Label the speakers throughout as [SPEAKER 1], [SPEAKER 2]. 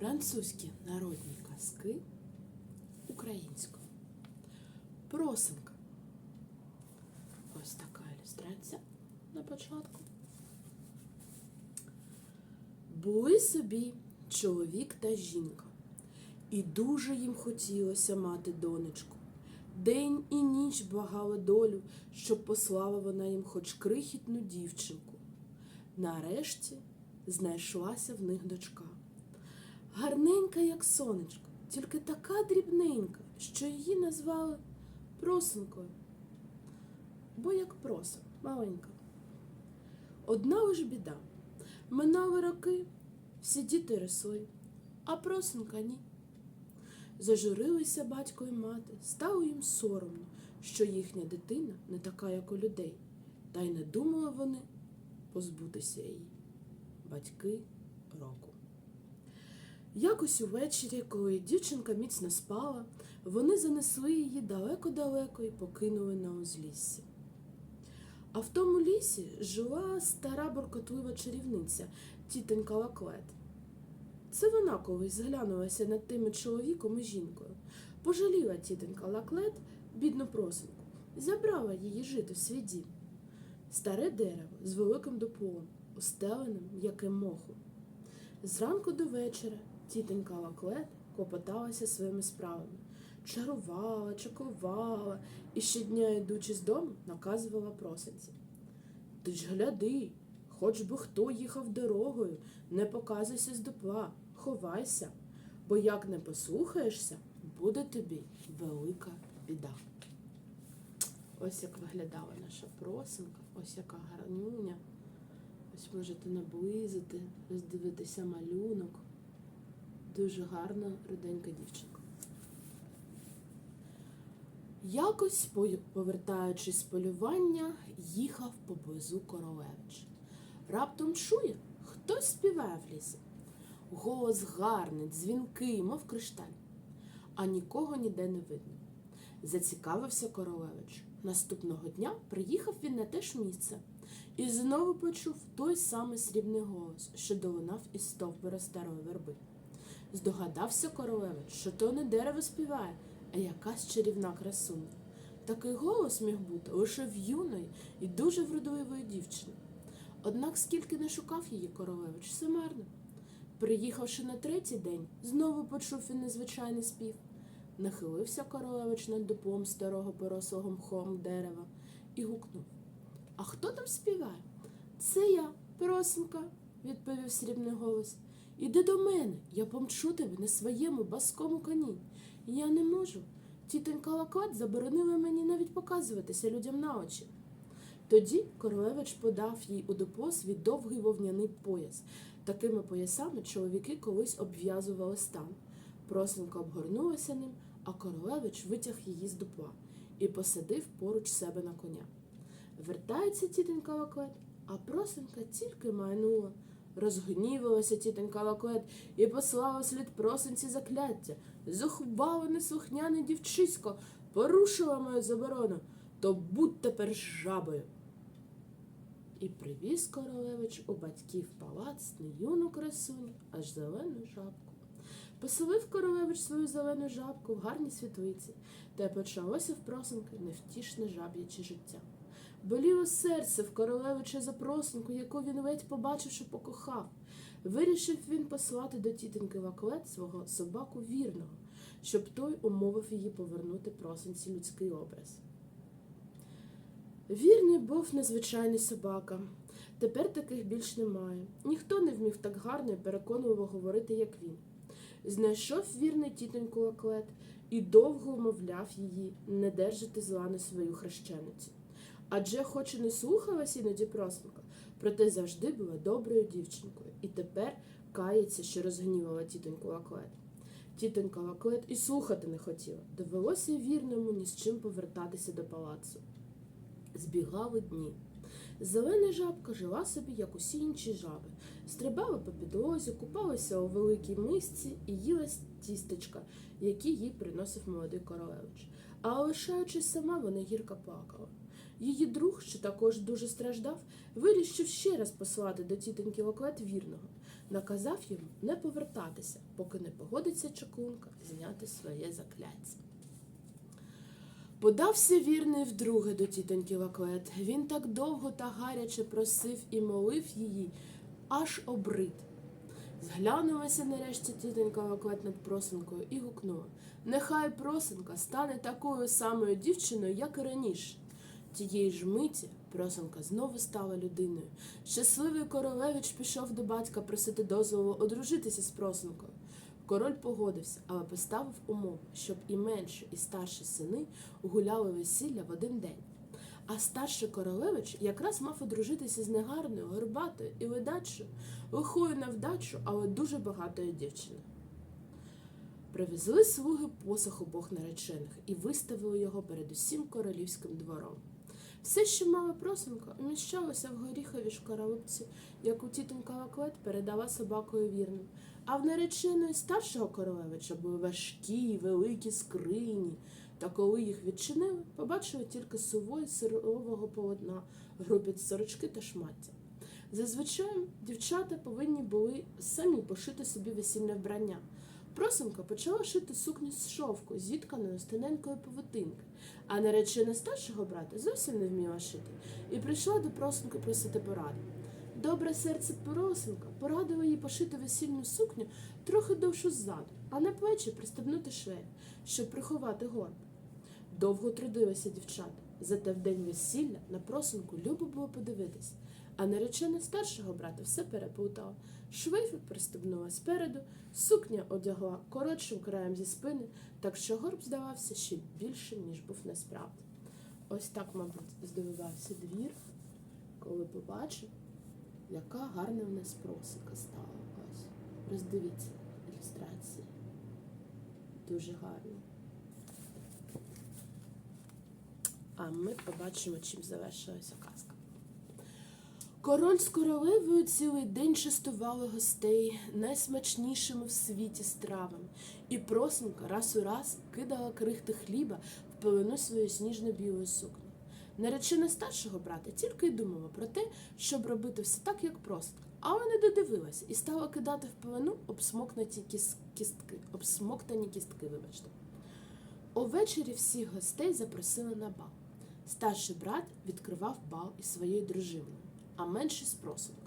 [SPEAKER 1] Французькі народні казки українською. Просинка. Ось така ілюстрація на початку. Були собі чоловік та жінка, і дуже їм хотілося мати донечку. День і ніч благали долю, щоб послала вона їм хоч крихітну дівчинку. Нарешті знайшлася в них дочка. Гарненька, як сонечко, тільки така дрібненька, що її назвали просинкою. Бо як просо, маленька. Одна лиш біда. Минали роки, всі діти росли, а просинка ні. Зажурилися батько і мати, стало їм соромно, що їхня дитина не така, як у людей, та й не думали вони позбутися її. Батьки року. Якось увечері, коли дівчинка міцно спала, вони занесли її далеко-далеко і покинули на узліссі. А в тому лісі жила стара буркотлива чарівниця, тітонька Лаклет. Це вона колись зглянулася над тими чоловіком і жінкою. Пожаліла тітонька Лаклет, бідну просинку, забрала її жити в свій дім. Старе дерево з великим дуплом, устеленим м'яким мохом. Зранку до вечора тітонька Лаклет клопоталася своїми справами. Чарувала, чаклувала і щодня, йдучи з дому, наказувала просинці. Ти ж гляди, хоч би хто їхав дорогою, не показуйся з дупла, ховайся, бо як не послухаєшся, буде тобі велика біда. Ось як виглядала наша просинка, ось яка гарнюня. Ось можете наблизити, роздивитися малюнок. Дуже гарна руденька дівчинка. Якось, повертаючись з полювання, їхав поблизу королевич. Раптом чує, хтось співає в лісі. Голос гарний, дзвінкий, мов кришталь, а нікого ніде не видно. Зацікавився королевич. Наступного дня приїхав він на те ж місце і знову почув той самий срібний голос, що долинав із стовбура старої верби. Здогадався королевич, що то не дерево співає, а якась чарівна красуня. Такий голос міг бути лише в юної і дуже вродливої дівчини. Однак скільки не шукав її королевич, все марно. Приїхавши на третій день, знову почув він незвичайний спів. Нахилився королевич над дуплом старого порослого мхом дерева і гукнув. А хто там співає? Це я, просинка, відповів срібний голос. Іди до мене, я помчу тебе на своєму баскому коні. Я не можу. Тітонька Лаклет заборонила мені навіть показуватися людям на очі. Тоді королевич подав їй у дупло свій довгий вовняний пояс. Такими поясами чоловіки колись обв'язували стан. Просинка обгорнулася ним, а королевич витяг її з дупла і посадив поруч себе на коня. Вертається тітонька Лаклет, а просинка тільки майнула. Розгнівалася тітонька Лаклет і послала вслід просинці закляття. Зухвало неслухняне дівчисько, порушила мою заборону, то будь тепер жабою. І привіз королевич у батьків палац не юну красуню, аж зелену жабку. Поселив королевич свою зелену жабку в гарній світлиці, та й почалося в просинки невтішне жаб'яче життя. Боліло серце в королевича за просинку, яку він ледь побачив, що покохав. Вирішив він послати до тітоньки Лаклет свого собаку вірного, щоб той умовив її повернути просинці людський образ. Вірний був незвичайний собака. Тепер таких більш немає. Ніхто не вмів так гарно і переконливо говорити, як він. Знайшов вірний тітоньку Лаклет і довго умовляв її не держати зла на свою хрещеницю. Адже, хоч і не слухалась іноді просинка, проте завжди була доброю дівчинкою, і тепер кається, що розгнівала тітоньку Лаклет. Тітонька Лаклет і слухати не хотіла. Довелося вірному ні з чим повертатися до палацу. Збігали дні. Зелена жабка жила собі, як усі інші жаби, стрибала по підлозі, купалася у великій мисці і їла тістечка, які їй приносив молодий королевич. А лишаючись сама, вона гірко плакала. Її друг, що також дуже страждав, вирішив ще раз послати до тітоньки Лаклет вірного. наказав йому не повертатися, поки не погодиться чаклунка зняти своє закляття. Подався вірний вдруге до тітоньки Лаклет. Він так довго та гаряче просив і молив її, аж обрид. Зглянулася нарешті тітонька Лаклет над просинкою і гукнула Нехай просинка стане такою самою дівчиною, як і раніше. Тієї ж миті просинка знову стала людиною. Щасливий королевич пішов до батька просити дозволу одружитися з просинкою. Король погодився, але поставив умову, щоб і менші, і старші сини гуляли весілля в один день. А старший королевич якраз мав одружитися з негарною, горбатою і ледачою, лихою на вдачу, але дуже багатою дівчиною. Привезли слуги посох обох наречених і виставили його перед усім королівським двором. Все, що мала просинка, уміщалося в горіховій шкаралупці, яку тітонька Лаклет передала собакою вірним. А в нареченої старшого королевича були важкі, великі скрині. Та коли їх відчинили, побачили тільки сувої сирового полотна, грубі сорочки та шмаття. Зазвичай дівчата повинні були самі пошити собі весільне вбрання. Просинка почала шити сукню з шовку, зітканою з тоненької павутинки, а наречена старшого брата зовсім не вміла шити і прийшла до просинки просити поради. Добре серце просинка порадило їй пошити весільну сукню трохи довшу ззаду, а на плечі пристебнути швею, щоб приховати горб. Довго трудилися дівчата, зате в день весілля на просинку любо було подивитись, а наречена старшого брата все переплутала. Швейфи пристебнула спереду, сукня одягла коротшим краєм зі спини, так що горб здавався ще більшим, ніж був насправді. Ось так, мабуть, здивувався двір, коли побачив, яка гарна в нас просинка стала. Ось. Роздивіться ілюстрації. Дуже гарно. А ми побачимо, чим завершилася казка. Король з королевою цілий день частували гостей найсмачнішими в світі стравами, і просинка раз у раз кидала крихти хліба в пелену своєї сніжно-білої сукні. Наречена старшого брата тільки й думала про те, щоб робити все так, як просинка, але не додивилася і стала кидати в пелену обсмокнуті кістки, обсмоктані кістки, вибачте. Увечері всіх гостей запросили на бал. Старший брат відкривав бал із своєю дружиною, а менший з просинкою.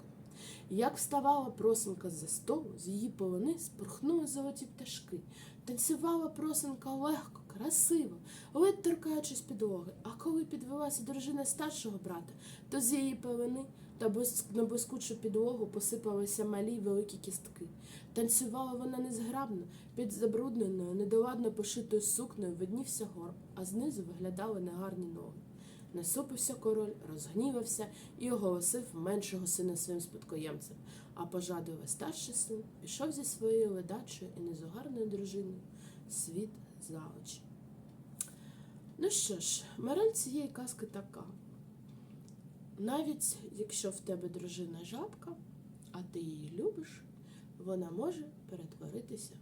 [SPEAKER 1] Як вставала просинка з-за столу, з її полони спорхнули золоті пташки. Танцювала просинка легко, красиво, ледь торкаючись підлоги. А коли підвелася дружина старшого брата, то з її пелени та на блискучу підлогу посипалися малі великі кістки. Танцювала вона незграбно, під забрудненою, недоладно пошитою сукнею виднівся горб, а знизу виглядали негарні ноги. Насупився король, розгнівався і оголосив меншого сина своїм спадкоємцем, а пожадливий старший син пішов зі своєю ледачою і незугарною дружиною світ за очі. Ну що ж, мораль цієї казки така. Навіть якщо в тебе дружина жабка, а ти її любиш, вона може перетворитися